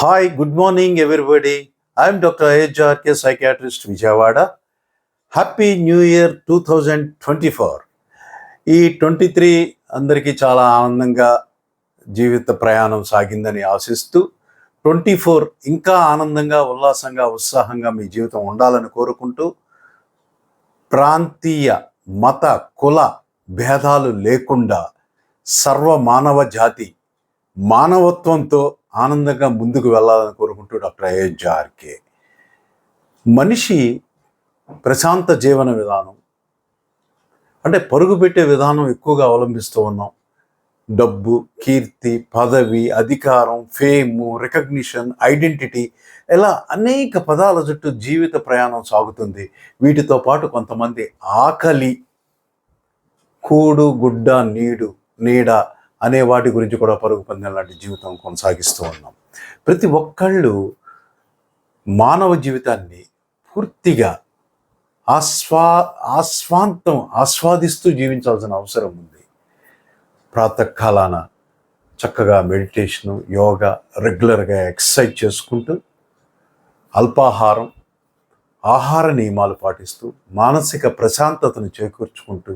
Hi good morning everybody I'm doctor ఐహెచ్ఆర్కే psychiatrist Vijayawada happy new year two thousand twenty four ఈ twenty three అందరికీ చాలా ఆనందంగా జీవిత ప్రయాణం సాగిందని ఆశిస్తూ ట్వంటీ ఫోర్ ఇంకా ఆనందంగా ఉల్లాసంగా ఉత్సాహంగా మీ జీవితం ఉండాలని కోరుకుంటూ ప్రాంతీయ మత కుల భేదాలు లేకుండా సర్వ మానవ జాతి మానవత్వంతో ఆనందంగా ముందుకు వెళ్ళాలని కోరుకుంటూ డాక్టర్ అయోధ్య మనిషి ప్రశాంత జీవన విధానం అంటే పరుగు పెట్టే విధానం ఎక్కువగా అవలంబిస్తూ ఉన్నాం. డబ్బు కీర్తి పదవి అధికారం ఫేము రికగ్నిషన్ ఐడెంటిటీ ఇలా అనేక పదాల చుట్టూ జీవిత ప్రయాణం సాగుతుంది. వీటితో పాటు కొంతమంది ఆకలి కూడు గుడ్డ నీడు నీడ అనే వాటి గురించి కూడా పరుగు పందెం లాంటి జీవితం కొనసాగిస్తూ ఉన్నాం. ప్రతి ఒక్కళ్ళు మానవ జీవితాన్ని పూర్తిగా ఆస్వా ఆస్వాంతం ఆస్వాదిస్తూ జీవించాల్సిన అవసరం ఉంది. ప్రాతకాలాన చక్కగా మెడిటేషను యోగా రెగ్యులర్గా ఎక్సర్సైజ్ చేసుకుంటూ అల్పాహారం ఆహార నియమాలు పాటిస్తూ మానసిక ప్రశాంతతను చేకూర్చుకుంటూ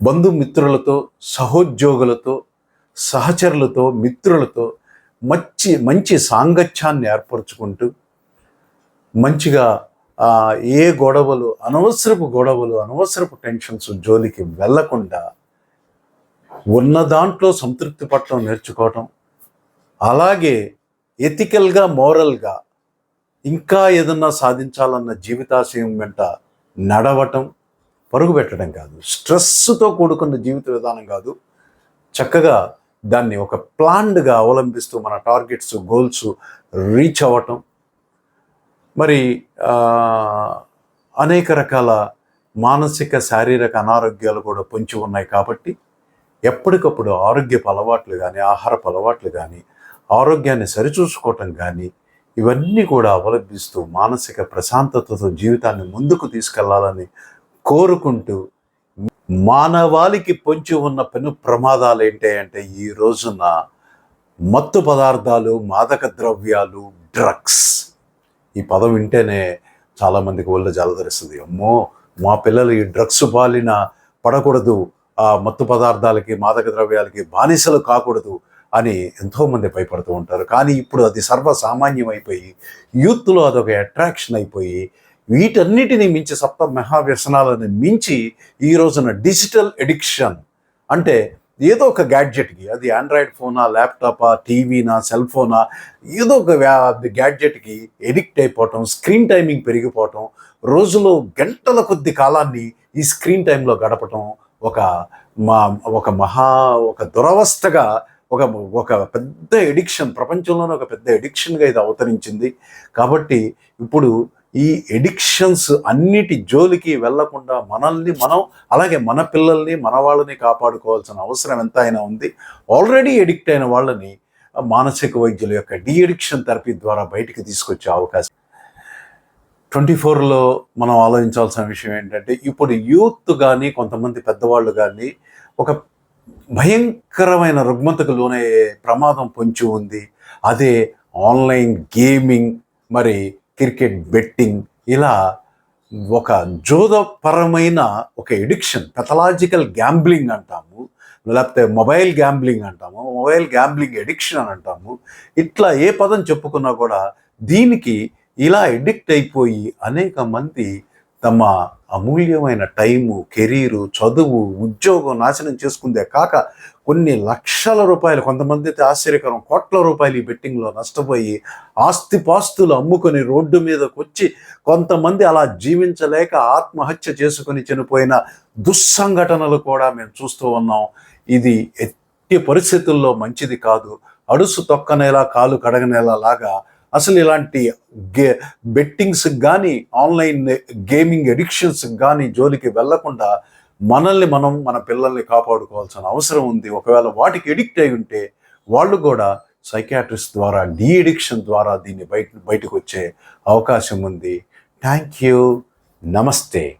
బంధుమిత్రులతో సహోద్యోగులతో సహచరులతో మిత్రులతో మంచి మంచి సాంగత్యాన్ని ఏర్పరచుకుంటూ మంచిగా ఏ గొడవలు అనవసరపు గొడవలు అనవసరపు టెన్షన్స్ జోలికి వెళ్ళకుండా ఉన్న దాంట్లో సంతృప్తి పట్టడం నేర్చుకోవటం. అలాగే ఎథికల్గా మోరల్గా ఇంకా ఏదన్నా సాధించాలన్న జీవితాశయం వెంట నడవటం పరుగు పెట్టడం కాదు. స్ట్రెస్తో కూడుకున్న జీవిత విధానం కాదు. చక్కగా దాన్ని ఒక ప్లాన్డ్గా అవలంబిస్తూ మన టార్గెట్స్ గోల్స్ రీచ్ అవ్వటం. మరి అనేక రకాల మానసిక శారీరక అనారోగ్యాలు కూడా పొంచి ఉన్నాయి కాబట్టి ఎప్పటికప్పుడు ఆరోగ్యపు అలవాట్లు కానీ ఆహారపు అలవాట్లు కానీ ఆరోగ్యాన్ని సరిచూసుకోవటం కానీ ఇవన్నీ కూడా అవలంబిస్తూ మానసిక ప్రశాంతతతో జీవితాన్ని ముందుకు తీసుకెళ్ళాలని కోరుకుంటూ మానవాళికి పొంచి ఉన్న పెను ప్రమాదాలు ఏంటి అంటే ఈ రోజున మత్తు పదార్థాలు మాదక ద్రవ్యాలు డ్రగ్స్ ఈ పదం వింటేనే చాలామందికి ఒళ్ళు జలధరిస్తుంది. అమ్మో మా పిల్లలు ఈ డ్రగ్స్ బాలిన పడకూడదు ఆ మత్తు పదార్థాలకి మాదక ద్రవ్యాలకి బానిసలు కాకూడదు అని ఎంతోమంది భయపడుతూ ఉంటారు. కానీ ఇప్పుడు అది సర్వసామాన్యం అయిపోయి యూత్లో అదొక అట్రాక్షన్ అయిపోయి వీటన్నిటిని మించి సప్త మహావ్యసనాలను మించి ఈ రోజున డిజిటల్ ఎడిక్షన్ అంటే ఏదో ఒక గ్యాడ్జెట్కి అది ఆండ్రాయిడ్ ఫోనా ల్యాప్టాపా టీవీనా సెల్ ఫోనా ఏదో ఒక గ్యాడ్జెట్కి ఎడిక్ట్ అయిపోవటం స్క్రీన్ టైమింగ్ పెరిగిపోవటం రోజులో గంటల కొద్ది కాలాన్ని ఈ స్క్రీన్ టైంలో గడపటం ఒక మా ఒక మహా ఒక దురవస్థగా ఒక ఒక పెద్ద ఎడిక్షన్ ప్రపంచంలోనే ఒక పెద్ద ఎడిక్షన్గా ఇది అవతరించింది. కాబట్టి ఇప్పుడు ఈ ఎడిక్షన్స్ అన్నిటి జోలికి వెళ్ళకుండా మనల్ని మనం అలాగే మన పిల్లల్ని మన వాళ్ళని కాపాడుకోవాల్సిన అవసరం ఎంతైనా ఉంది. ఆల్రెడీ ఎడిక్ట్ అయిన వాళ్ళని మానసిక వైద్యుల యొక్క డి ఎడిక్షన్ థెరపీ ద్వారా బయటికి తీసుకొచ్చే అవకాశం. ట్వంటీ ఫోర్లో మనం ఆలోచించాల్సిన విషయం ఏంటంటే ఇప్పుడు యూత్ కానీ కొంతమంది పెద్దవాళ్ళు కానీ ఒక భయంకరమైన రుగ్మతకు లోనయ్యే ప్రమాదం పొంచి ఉంది. అదే ఆన్లైన్ గేమింగ్ మరి క్రికెట్ బెట్టింగ్ ఇలా ఒక జోదపరమైన ఒక ఎడిక్షన్ పెథలాజికల్ గ్యాంబ్లింగ్ అంటాము లేకపోతే మొబైల్ గ్యాంబ్లింగ్ అంటాము మొబైల్ గ్యాంబ్లింగ్ ఎడిక్షన్ అని అంటాము. ఇట్లా ఏ పదం చెప్పుకున్నా కూడా దీనికి ఇలా ఎడిక్ట్ అయిపోయి అనేక మంది తమ అమూల్యమైన టైము కెరీరు చదువు ఉద్యోగం నాశనం చేసుకుందే కాక కొన్ని లక్షల రూపాయలు కొంతమంది అయితే ఆశ్చర్యకరం కోట్ల రూపాయలు ఈ బెట్టింగ్లో నష్టపోయి ఆస్తిపాస్తులు అమ్ముకొని రోడ్డు మీదకు వచ్చి కొంతమంది అలా జీవించలేక ఆత్మహత్య చేసుకుని చనిపోయిన దుస్సంఘటనలు కూడా మేము చూస్తూ ఉన్నాం. ఇది ఎట్టి పరిస్థితుల్లో మంచిది కాదు. అడుసు తొక్కనేలా కాలు కడగనేలా లాగా అసలు ఇలాంటి గే బెట్టింగ్స్ కానీ ఆన్లైన్ గేమింగ్ ఎడిక్షన్స్ కానీ జోలికి వెళ్ళకుండా మనల్ని మనం మన పిల్లల్ని కాపాడుకోవాల్సిన అవసరం ఉంది. ఒకవేళ వాటికి ఎడిక్ట్ అయి ఉంటే వాళ్ళు కూడా సైకాట్రిస్ట్ ద్వారా డీ ఎడిక్షన్ ద్వారా దీన్ని బయట బయటకు వచ్చే అవకాశం ఉంది. Thank you. నమస్తే.